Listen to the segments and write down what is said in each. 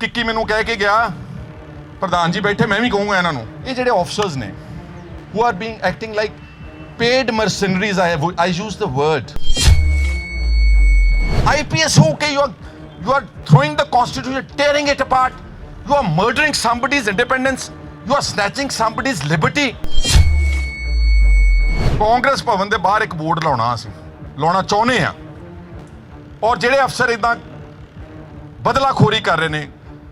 ਕਿੱਕੀ ਮੈਨੂੰ ਕਹਿ ਕੇ ਗਿਆ ਪ੍ਰਧਾਨ ਜੀ ਬੈਠੇ ਮੈਂ ਵੀ ਕਹੂੰਗਾ ਇਹਨਾਂ ਨੂੰ ਇਹ ਜਿਹੜੇ ਆਫਸਰਸ ਨੇ who are being acting like paid mercenaries i have i use the word ips okay you are you are throwing the constitution tearing it apart you are murdering somebody's independence you are snatching somebody's liberty Congress ਭਵਨ ਦੇ ਬਾਹਰ ਇੱਕ board ਲਾਉਣਾ ਅਸੀਂ ਲਾਉਣਾ ਚਾਹੁੰਦੇ ਆ ਔਰ ਜਿਹੜੇ ਅਫਸਰ ਇਦਾਂ ਬਦਲਾਖੋਰੀ ਕਰ ਰਹੇ ਨੇ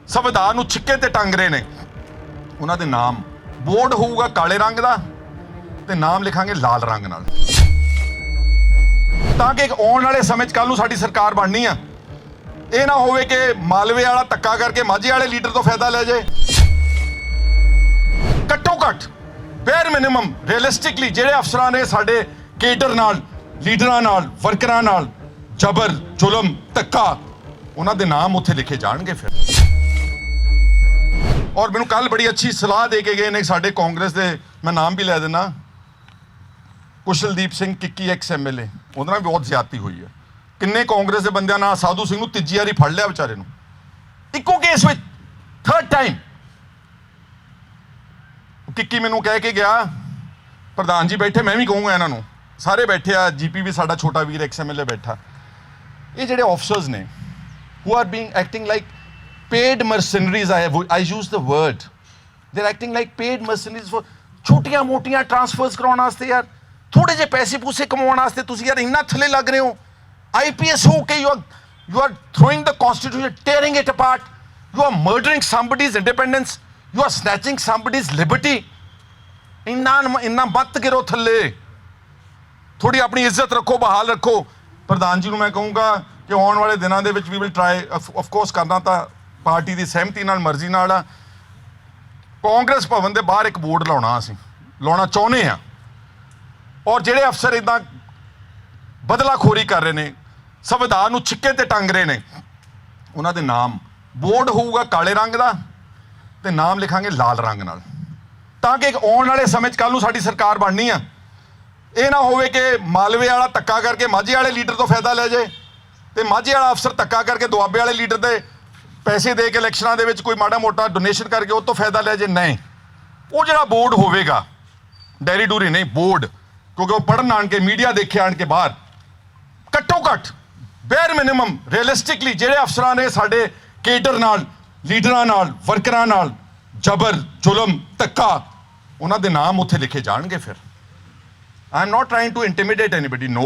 ਸੰਵਿਧਾਨ ਨੂੰ ਛਿੱਕੇ ਤੇ ਟੰਗ ਰਹੇ ਨੇ। ਉਹਨਾਂ ਦੇ ਨਾਮ ਬੋਰਡ ਹੋਊਗਾ ਕਾਲੇ ਰੰਗ ਦਾ ਤੇ ਨਾਮ ਲਿਖਾਂਗੇ ਲਾਲ ਰੰਗ ਨਾਲ। ਤਾਂ ਕਿ ਆਉਣ ਵਾਲੇ ਸਮੇਂ 'ਚ ਕੱਲ ਨੂੰ ਸਾਡੀ ਸਰਕਾਰ ਬਣਨੀ ਆ। ਇਹ ਨਾ ਹੋਵੇ ਕਿ ਮਾਲਵੇ ਵਾਲਾ ਧੱਕਾ ਕਰਕੇ ਮਾਝੇ ਵਾਲੇ ਲੀਡਰ ਤੋਂ ਫਾਇਦਾ ਲੈ ਜਾਏ ਘੱਟੋ ਘੱਟ ਬੇਅਰ ਮਿਨੀਮਮ ਰੀਅਲਿਸਟਿਕਲੀ ਜਿਹੜੇ ਅਫਸਰਾਂ ਨੇ ਸਾਡੇ ਕੇਡਰ ਨਾਲ, ਲੀਡਰਾਂ ਨਾਲ, ਵਰਕਰਾਂ ਨਾਲ ਜ਼ਬਰ, ਜ਼ੁਲਮ, ਧੱਕਾ, ਉਹਨਾਂ ਦੇ ਨਾਮ ਉੱਥੇ ਲਿਖੇ ਜਾਣਗੇ ਫਿਰ। ਔਰ ਮੈਨੂੰ ਕੱਲ ਬੜੀ ਅੱਛੀ ਸਲਾਹ ਦੇ ਕੇ ਗਏ ਨੇ ਸਾਡੇ ਕਾਂਗਰਸ ਦੇ, ਮੈਂ ਨਾਮ ਵੀ ਲੈ ਦੇਣਾ ਕੁਸ਼ਲਦੀਪ ਸਿੰਘ ਕਿੱਕੀ, ਐਕਸ ਐਮਐਲਏ ਉਹਦੇ ਨਾਲ ਵੀ ਬਹੁਤ ਜ਼ਿਆਦਤੀ ਹੋਈ ਹੈ। ਕਿੰਨੇ ਕਾਂਗਰਸ ਦੇ ਬੰਦਿਆਂ ਨਾਲ ਸਾਧੂ ਸਿੰਘ ਨੂੰ ਤੀਜੀ ਵਾਰੀ ਫੜ ਲਿਆ ਵਿਚਾਰੇ ਨੂੰ। ਇੱਕੋ ਕੇਸ ਵਿੱਚ ਥਰਡ ਟਾਈਮ ਕਿੱਕੀ ਮੈਨੂੰ ਕਹਿ ਕੇ ਗਿਆ, ਪ੍ਰਧਾਨ ਜੀ ਬੈਠੇ, ਮੈਂ ਵੀ ਕਹੂੰਗਾ ਇਹਨਾਂ ਨੂੰ। ਸਾਰੇ ਬੈਠੇ ਆ, ਜੀਪੀ ਵੀ ਸਾਡਾ ਛੋਟਾ ਵੀਰ ਐਕਸ ਐਮਐਲਏ ਬੈਠਾ। ਇਹ ਜਿਹੜੇ ਆਫਸਰਸ ਨੇ who are being acting like paid mercenaries, I have, I use the word. They're acting like paid mercenaries for ਛੋਟੀਆਂ ਮੋਟੀਆਂ ਟ੍ਰਾਂਸਫਰਸ ਕਰਾਉਣ ਵਾਸਤੇ ਯਾਰ ਥੋੜੇ ਜਿਹੇ ਪੈਸੇ ਪੂਸੇ ਕਮਾਉਣ ਵਾਸਤੇ ਤੁਸੀਂ ਯਾਰ ਇੰਨਾ ਥੱਲੇ ਲੱਗ ਰਹੇ ਹੋ ਆਈਪੀਐਸ ਹੋ ਕੇ you are you are throwing the constitution tearing it apart you are murdering somebody's independence you are snatching somebody's liberty ਇੰਨਾ ਇੰਨਾ ਮੱਤ ਗਿਰੋ ਥੱਲੇ ਥੋੜੀ ਆਪਣੀ ਇੱਜ਼ਤ ਰੱਖੋ ਬਹਾਲ ਰੱਖੋ ਪ੍ਰਧਾਨ ਜੀ ਨੂੰ ਮੈਂ ਕਹੂੰਗਾ ਕਿ ਆਉਣ ਵਾਲੇ ਦਿਨਾਂ ਦੇ ਵਿੱਚ we will try of course ਕਰਨਾ ਤਾਂ ਪਾਰਟੀ ਦੀ ਸਹਿਮਤੀ ਨਾਲ, ਮਰਜ਼ੀ ਨਾਲ ਆ। ਕਾਂਗਰਸ ਭਵਨ ਦੇ ਬਾਹਰ ਇੱਕ ਬੋਰਡ ਲਾਉਣਾ ਅਸੀਂ, ਲਾਉਣਾ ਚਾਹੁੰਦੇ ਆ ਔਰ ਜਿਹੜੇ ਅਫਸਰ ਇਦਾਂ ਬਦਲਾਖੋਰੀ ਕਰ ਰਹੇ ਨੇ, ਸੰਵਿਧਾਨ ਨੂੰ ਛਿੱਕੇ ਤੇ ਟੰਗ ਰਹੇ ਨੇ, ਉਹਨਾਂ ਦੇ ਨਾਮ। ਬੋਰਡ ਹੋਊਗਾ ਕਾਲੇ ਰੰਗ ਦਾ ਤੇ ਨਾਮ ਲਿਖਾਂਗੇ ਲਾਲ ਰੰਗ ਨਾਲ। ਤਾਂ ਕਿ ਆਉਣ ਵਾਲੇ ਸਮੇਂ 'ਚ ਕੱਲ ਨੂੰ ਸਾਡੀ ਸਰਕਾਰ ਬਣਨੀ ਆ। ਇਹ ਨਾ ਹੋਵੇ ਕਿ ਮਾਲਵੇ ਵਾਲਾ ਧੱਕਾ ਕਰਕੇ ਮਾਝੇ ਵਾਲੇ ਲੀਡਰ ਤੋਂ ਫਾਇਦਾ ਲੈ ਜਾਏ ਤੇ ਮਾਝੇ ਵਾਲਾ ਅਫਸਰ ਧੱਕਾ ਕਰਕੇ ਦੁਆਬੇ ਵਾਲੇ ਲੀਡਰ ਦੇ ਪੈਸੇ ਦੇ ਕੇ ਇਲੈਕਸ਼ਨਾਂ ਦੇ ਵਿੱਚ ਕੋਈ ਮਾੜਾ ਮੋਟਾ ਡੋਨੇਸ਼ਨ ਕਰਕੇ ਉਹ ਤੋਂ ਫਾਇਦਾ ਲੈ ਜੇ ਨਹੀਂ, ਉਹ ਜਿਹੜਾ ਬੋਰਡ ਹੋਵੇਗਾ ਡੈਰੀ ਡੂਰੀ ਨਹੀਂ ਬੋਰਡ ਕਿਉਂਕਿ ਉਹ ਪੜਨ ਆਣ ਕੇ ਮੀਡੀਆ ਦੇਖੇ ਆਣ ਕੇ ਬਾਹਰ, ਘੱਟੋ ਘੱਟ ਬੇਅਰ ਮਿਨੀਮਮ ਰੀਅਲਿਸਟਿਕਲੀ ਜਿਹੜੇ ਅਫਸਰਾਂ ਨੇ ਸਾਡੇ ਕੇਡਰ ਨਾਲ ਲੀਡਰਾਂ ਨਾਲ ਵਰਕਰਾਂ ਨਾਲ, ਜ਼ਬਰ, ਜ਼ੁਲਮ, ਧੱਕਾ, ਉਹਨਾਂ ਦੇ ਨਾਮ ਉੱਥੇ ਲਿਖੇ ਜਾਣਗੇ ਫਿਰ। I am not trying to intimidate anybody no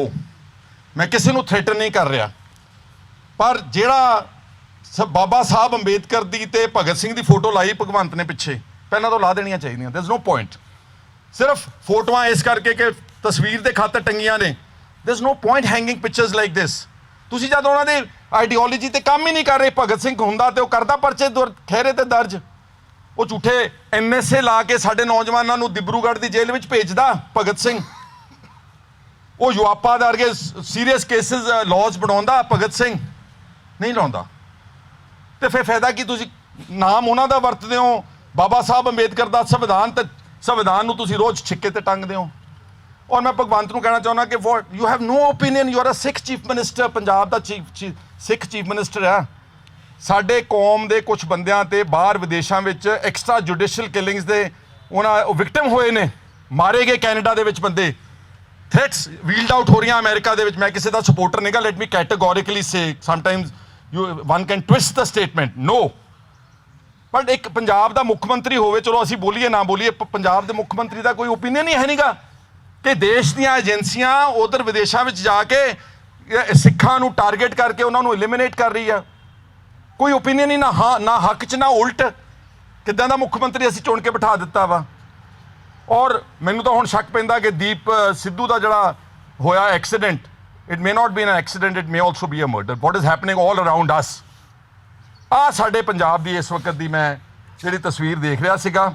ਮੈਂ ਕਿਸੇ ਨੂੰ ਥ੍ਰੈਟਨ ਨਹੀਂ ਕਰ ਰਿਹਾ। ਪਰ ਜਿਹੜਾ ਬਾਬਾ ਸਾਹਿਬ ਅੰਬੇਦਕਰ ਦੀ ਤੇ ਭਗਤ ਸਿੰਘ ਦੀ ਫੋਟੋ ਲਾਈ ਭਗਵੰਤ ਨੇ ਪਿੱਛੇ। ਪਹਿਲਾਂ ਤੋਂ ਲਾ ਦੇਣੀਆਂ ਚਾਹੀਦੀਆਂ ਦੇਰ ਇਜ਼ ਨੋ ਪੁਆਇੰਟ ਸਿਰਫ ਫੋਟੋਆਂ ਇਸ ਕਰਕੇ ਕਿ ਤਸਵੀਰ ਦੇ ਖਾਤਰ ਟੰਗੀਆਂ ਨੇ। There is no point hanging pictures like this ਤੁਸੀਂ ਜਦ ਉਹਨਾਂ ਦੇ ਆਈਡੀਓਲੋਜੀ ਤੇ ਕੰਮ ਹੀ ਨਹੀਂ ਕਰ ਰਹੇ, ਭਗਤ ਸਿੰਘ ਹੁੰਦਾ ਤੇ ਉਹ ਕਰਦਾ ਪਰਚੇ ਦੁਰ- ਖਹਿਰੇ ਤੇ ਦਰਜ। ਉਹ ਝੂਠੇ ਐਨਐਸਏ ਲਾ ਕੇ ਸਾਡੇ ਨੌਜਵਾਨਾਂ ਨੂੰ ਦਿਬਰੂਗੜ੍ਹ ਦੀ ਜੇਲ੍ਹ ਵਿੱਚ ਭੇਜਦਾ ਭਗਤ ਸਿੰਘ। ਉਹ ਯੁਆਪਾ ਦੇ ਵਰਗੇ ਸੀਰੀਅਸ ਕੇਸਿਸ ਲਾਜ਼ ਬਣਾਉਂਦਾ ਭਗਤ ਸਿੰਘ। ਨਹੀਂ ਲਾਉਂਦਾ। ਤੇ ਫਿਰ ਫਾਇਦਾ ਕੀ ਤੁਸੀਂ ਨਾਮ ਉਹਨਾਂ ਦਾ ਵਰਤਦੇ ਹੋ? ਬਾਬਾ ਸਾਹਿਬ ਅੰਬੇਦਕਰ ਦਾ ਸੰਵਿਧਾਨ ਤੇ ਸੰਵਿਧਾਨ ਨੂੰ ਤੁਸੀਂ ਰੋਜ਼ ਛਿੱਕੇ ਤੇ ਟੰਗਦੇ ਹੋ। ਔਰ ਮੈਂ ਭਗਵੰਤ ਨੂੰ ਕਹਿਣਾ ਚਾਹੁੰਦਾ ਕਿ you have no opinion you are a Sikh chief minister Punjab the chief Sikh chief minister ਆ ਸਾਡੇ ਕੌਮ ਦੇ ਕੁਝ ਬੰਦਿਆਂ ਤੇ ਬਾਹਰ ਵਿਦੇਸ਼ਾਂ ਵਿੱਚ ਐਕਸਟਰਾ ਜੁਡੀਸ਼ੀਅਲ ਕਿਲਿੰਗਸ ਦੇ ਉਹਨਾਂ ਵਿਕਟਮ ਹੋਏ ਨੇ। ਮਾਰੇ ਗਏ ਕੈਨੇਡਾ ਦੇ ਵਿੱਚ ਬੰਦੇ। ਥ੍ਰੈਟਸ ਵੀਲਡ ਆਊਟ ਹੋ ਰਹੀਆਂ ਅਮਰੀਕਾ ਦੇ ਵਿੱਚ। ਮੈਂ ਕਿਸੇ ਦਾ ਸਪੋਰਟਰ ਨਹੀਂਗਾ let me categorically say sometimes you one can twist the statement no ਪਰ ਇੱਕ ਪੰਜਾਬ ਦਾ ਮੁੱਖ ਮੰਤਰੀ ਹੋਵੇ, ਚਲੋ ਅਸੀਂ ਬੋਲੀਏ, ਨਾ ਬੋਲੀਏ ਪੰਜਾਬ ਦੇ ਮੁੱਖ ਮੰਤਰੀ ਦਾ ਕੋਈ ਓਪੀਨੀਅਨ ਹੀ ਹੈ ਨਹੀਂਗਾ। ਕਿ ਦੇਸ਼ ਦੀਆਂ ਏਜੰਸੀਆਂ ਉਧਰ ਵਿਦੇਸ਼ਾਂ ਵਿੱਚ ਜਾ ਕੇ ਸਿੱਖਾਂ ਨੂੰ ਟਾਰਗੇਟ ਕਰਕੇ ਉਹਨਾਂ ਨੂੰ ਐਲੀਮੀਨੇਟ ਕਰ ਰਹੀ ਆ। ਕੋਈ ਓਪੀਨੀਅਨ ਹੀ ਨਾ ਹਾਂ, ਨਾ ਹੱਕ ਚ, ਨਾ ਉਲਟ। ਕਿੱਦਾਂ ਦਾ ਮੁੱਖ ਮੰਤਰੀ ਅਸੀਂ ਚੁਣ ਕੇ ਬਿਠਾ ਦਿੱਤਾ ਵਾ। ਔਰ ਮੈਨੂੰ ਤਾਂ ਹੁਣ ਸ਼ੱਕ ਪੈਂਦਾ ਕਿ ਦੀਪ ਸਿੱਧੂ ਦਾ ਜਿਹੜਾ ਹੋਇਆ accident it may not be an accident it may also be a murder what is happening all around us ਆ ਸਾਡੇ ਪੰਜਾਬ ਦੀ ਇਸ ਵਕਤ ਦੀ ਮੈਂ ਜਿਹੜੀ ਤਸਵੀਰ ਦੇਖ ਰਿਹਾ ਸੀਗਾ